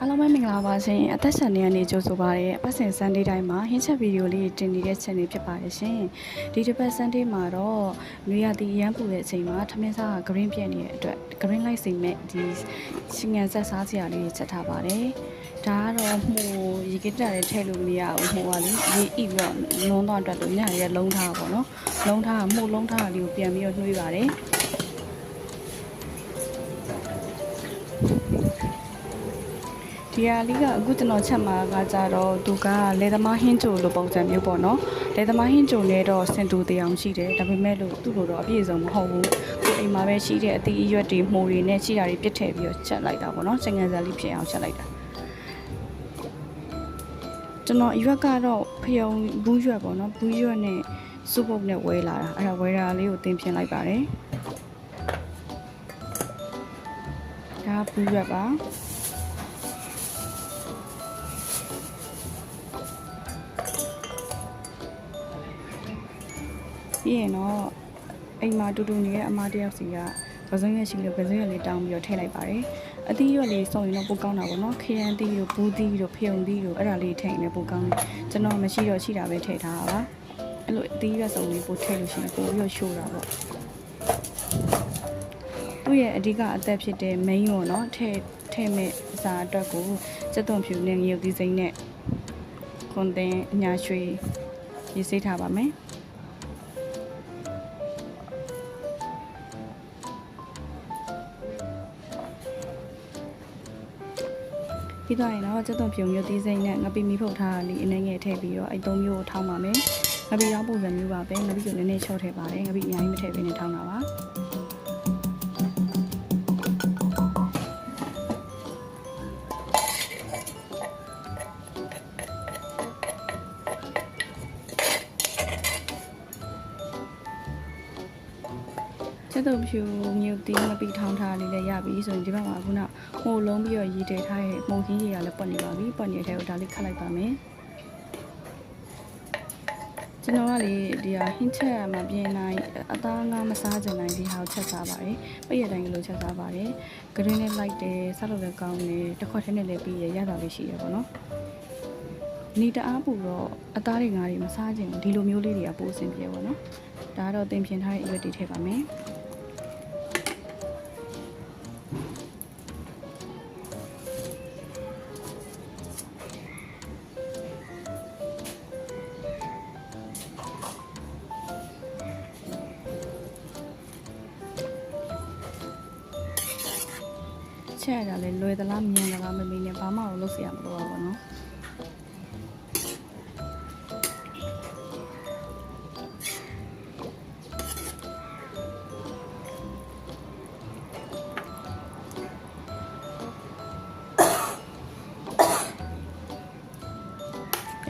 အားလုံးပဲမင်္ဂလာပါရှင်အသက်ရှင်နေရနေကြိုဆိုပါရစေပတ်စင် Sunday တိုင်းမှာဟင်းချက်ဗီဒီယိုလေးတင်နေတဲ့ channel ဖြစ်ပါတယ်ရှင်ဒီတစ်ပတ် Sunday မှာတော့နွေရာသီရမ်းပူတဲ့အချိန်မှာထမင်းစားက green ပြည့်နေတဲ့အတွက် green light စိမ်မဲ့ဒီရှင်ငံဆက်စားစရာလေးချက်ထားပါတယ်ဒါကတော့ဟိုရေကစ်တာနဲ့ထည့်လို့မရဘူးဟိုကလေရေဣပြီးတော့လုံးတော့အတွက်လို့ညရလုံးထားပါတော့လုံးထားမှုလုံးထားလေးကိုပြန်ပြီးတော့နှွေးပါတယ် ဒီဟာလေးကအခုကျွန်တော်ချက်မှာကကြတော့သူကလေသမားဟင်းကြိုလိုပုံစံမျိုးပေါ့နော်လေသမားဟင်းကြိုနဲ့တော့စင်တူတရားရှိတယ်ဒါပေမဲ့လို့သူ့လိုတော့အပြည့်စုံမဟုတ်ဘူးကိုအိမ်မှာပဲရှိတဲ့အသီးအရွက်တွေမှုတွေနဲ့ရှိတာတွေပြစ်ထည့်ပြီးတော့ချက်လိုက်တာပေါ့နော်စင်ငယ်စားလေးဖြစ်အောင်ချက်လိုက်တာကျွန်တော်အရွက်ကတော့ဖျုံဘူးရွက်ပေါ့နော်ဘူးရွက်နဲ့စုပ်ပုတ်နဲ့ဝဲလာတာအဲ့ဒါဝဲတာလေးကိုတင်ပြလိုက်ပါတယ်ဒါဘူးရွက်ပါ ပြီးရင်တော့အိမ်မှာတူတူနေတဲ့အမတစ်ယောက်စီကပစုံရက်ရှိလို့ပစုံရက်လေးတောင်းပြီးတော့ထည့်လိုက်ပါတယ်အသီးရွက်လေးစုံရင်တော့ပိုကောင်းတာပေါ့နော်ခရမ်းသီးတို့ဘူးသီးတို့ဖယုံသီးတို့အဲ့ဒါလေးထည့်ရင်လည်းပိုကောင်းတယ်ကျွန်တော်မရှိတော့ရှိတာပဲထည့်ထားတာပါအဲ့လိုအသီးရွက်စုံလေးပိုထည့်လို့ရှိရင်ပိုပြီးတော့ရှိုးတာပေါ့သူ့ရဲ့အဓိကအသက်ဖြစ်တဲ့ main ပေါ့နော်ထည့်ထည့်မဲ့အစာအတွက်ကိုစက်သွန်ဖြူနဲ့ငရုတ်သီးစိမ့်နဲ့ခွန်တင်အညာရွှေရေးစိတ်ထားပါမယ် ပြီးတော့ရင်တော့စက်သွန်ပြုံမျိုးသီးစိမ့်နဲ့ငပိမီဖုတ်ထားတာလေးအနှဲငယ်ထည့်ပြီးတော့အဲ့သုံးမျိုးကိုထောင်းပါမယ်ငပိရောင်းပုံစံမျိုးပါပဲငပိကိုနည်းနည်းချော့ထည့်ပါတယ်ငပိအများကြီးမထည့်ဘဲနဲ့ထောင်းတာပါ က်သွန်ဖြူမျိုးသီးငပိထောင်းထားလေးလည်းရပြီဆိုရင်ဒီဘက်မှာခုနဟိုလုံးပြီးတော့ရေတည်ထားတဲ့မုံကြီးရေရလည်းပွက်နေပါပြီပွက်နေတဲ့ကိုဒါလေးခတ်လိုက်ပါမယ်ကျွန်တော်ကလေဒီဟာဟင်းချက်မှာပြင်နိုင်အသားငါမစားကြနိုင်ဒီဟာကိုချက်စားပါတယ်ပိတ်ရတိုင်းကလေးချက်စားပါတယ်ဂရင်းနဲ့လိုက်တယ်စားလို့လည်းကောင်းတယ်တစ်ခွက်ထဲနဲ့လည်းပြီးရရတာလေးရှိရပါတော့နေတအားပူတော့အသားတွေငါးတွေမစားခြင်းဒီလိုမျိုးလေးတွေကပိုးအဆင်ပြေပါတော့ဒါကတော့တင်ပြင်ထားတဲ့အရွက်တွေထည့်ပါမယ် ချက်ရတာလေလွယ်သလားမြန်သလားမမေးနဲ့ဘာမှတော့လုပ်စရာမလိုပါဘူးနော်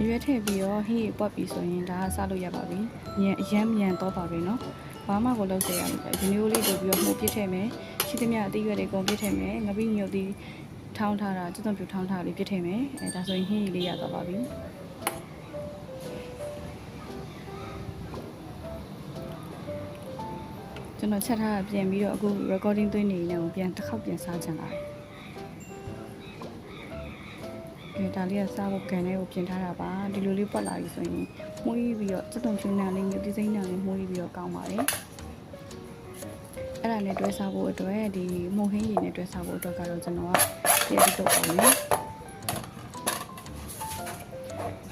အရွက်ထည့်ပြီးတော့ဟင်းပွက်ပြီးဆိုရင်ဒါကစားလို့ရပါပြီ။မြန်အရမ်းမြန်တော့ပါပြီနော်။ဘာမှကိုလုပ်စရာမလိုဘူး။ဒီမျိုးလေးတို့ပြီးတော့မှုပြစ်ထည့်မယ်။ ရှိသမျှအသီးရွက်တွေကုန်ပြစ်ထည့်မယ်။ငပိညုတ်သီးထောင်းထားတာကျွတ်သွန်ပြူထောင်းထားလေးပြစ်ထည့်မယ်။အဲဒါဆိုရင်ဟင်းရည်လေးရသွားပါပြီ။ကျွန်တော်ချက်ထားတာပြင်ပြီးတော့အခု recording သွင်းနေနေအောင်ပြန်တစ်ခေါက်ပြန်စားချင်လာတယ်အဲဒါလေးကစားဖို့ကန်လေးကိုပြင်ထားတာပါဒီလိုလေးပွက်လာပြီဆိုရင်မှုီးပြီးတော့စက်တုံဖြူနံလေးမျိုးဒီစိမ့်နံလေးမှုီးပြီးတော့ကောင်းပါတယ်အဲ့ ဒါနဲ့တွဲစားဖို့အတွက်ဒီမုံဟင်းရည်နဲ့တွဲစားဖို့အတွက်ကတော့ကျွန်တော်ကပြည့်ပြီးတော့ပါမယ်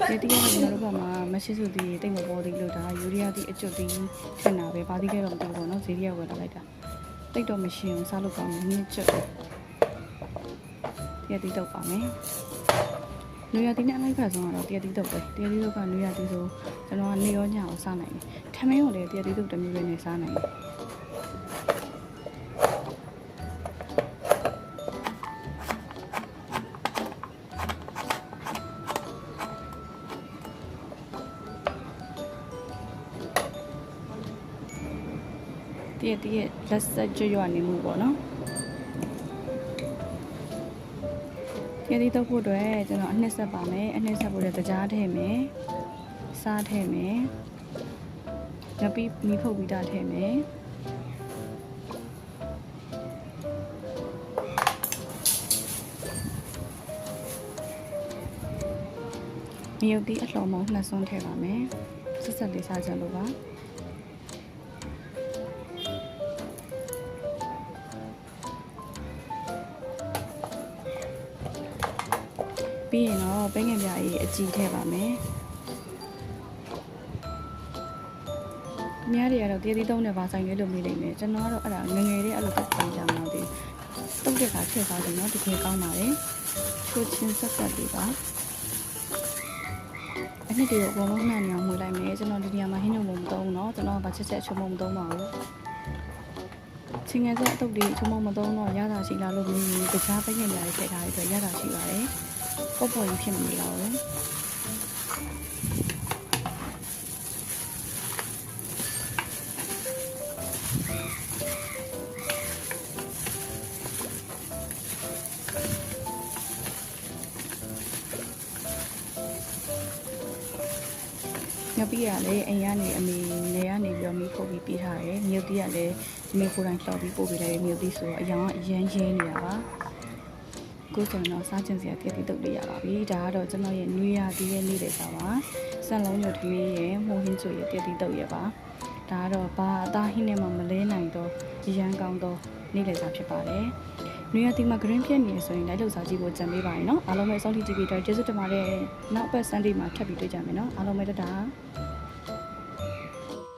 ဒီတိကျကျွန်တော်တို့ဘက်မှာမရှိစုသည်တိတ်မပေါ်သေးလို့ဒါယူရီးယားသည်အကျွတ်သည်ထင်တာပဲဘာသည်လဲတော့မသိဘူးပေါ့နော်ဈေးရီးယားဝယ်လာလိုက်တာတိတ်တော့မရှိအောင်စားလို့ကောင်းတယ်နည်းကျွတ်ပြည့်ပြီးတော့ပါမယ်နွေရာသီနဲ့အလိုက်ဖက်ဆုံးကတော့တရတိတုတ်ပဲတရတိတုတ်ကနွေရာသီဆိုကျွန်တော်ကနေရောညအောင်စားနိုင်တယ်ထမင်းကိုလည်းတရတိတုတ်တစ်မျိုးလေးနဲ့စားနိုင်တယ် တရတိရဲ့လက်ဆက်ကြွရွနေမှုပေါ့နော်ရည်သီးတော့ဖို့အတွက်ကျွန်တော်အနှစ်ဆက်ပါမယ်အနှစ်ဆက်ဖို့အတွက်ကြားထည့်မယ်စားထည့်မယ်ငပိမီဖုတ်ပြီးသားထည့်မယ်မြုပ်သီးအလှော်မုံနှစ်စွန်းထည့်ပါမယ်ဆက်ဆက်လေးစားကြလို့ပါ ပြီးရင်တော့ပဲငယ်ပြားကြီးအကြည့်ထည့်ပါမယ်အများတွေကတော့တည်တည်သုံးနဲ့ပါဆိုင်လေးလို့မိလိုက်မယ်ကျွန်တော်ကတော့အဲ့ဒါငယ်ငယ်လေးအဲ့လိုတက်ဆိုင်ကြမှာဒီတုတ်တဲ့ကထည့်ပါလို့နော်တကယ်ကောင်းပါတယ်ချိုးချင်းဆက်ဆက်လေးပါအနှစ်တည်းကိုအကုန်လုံးနှံ့နေအောင်မှွေလိုက်မယ်ကျွန်တော်ဒီနေရာမှာဟင်းညုံမမသုံးတော့ကျွန်တော်ဗချက်ချက်ချုံမမသုံးပါဘူးချင်းငယ်ဆက်အတုပ်တွေချုံမမသုံးတော့ရတာရှိလားလို့မြင်ရင်တခြားပိတ်ငယ်များတွေထည့်ထားတဲ့အတွက်ရတာရှိပါတယ် ပေါ့ပေါ့ကြီးဖြစ်မနေတော့ဘူးညပြီးရလေအိမ်ကနေအမေနေကနေပြီးတော့မိဖို့ပြီးပြေးထားတယ်မြို့တီးကလည်းအမေကိုယ်တိုင်တော်ပြီးပို့ပေးလိုက်တယ်မြို့တီးဆိုတော့အယောင်ကအရန်ရင်းနေတာပါ ခုဆိုရင်တော့စားချင်စရာပြည့်တိတုတ်လေးရပါပြီဒါကတော့ကျွန်တော်ရဲ့နွေရာသီရဲ့နေ့လေးစားပါဆန်လုံးညိုထမင်းရဲ့မုံဟင်းချိုရဲ့ပြည့်တိတုတ်ရပါဒါကတော့ဘာအသားဟင်းနဲ့မှမလဲနိုင်တော့ရရန်ကောင်းတော့နေ့လည်စာဖြစ်ပါတယ်နွေရာသီမှာ green ဖြစ်နေဆိုရင်လိုက်လုပ်စားကြည့်ဖို့ကြံပေးပါရနော်အားလုံးပဲစောင့်ကြည့်ကြည့်ပြီးတော့ကျေးဇူးတင်ပါတယ်နောက်ပတ် Sunday မှာထပ်ပြီးတွေ့ကြမယ်နော်အားလုံးပဲတဒါ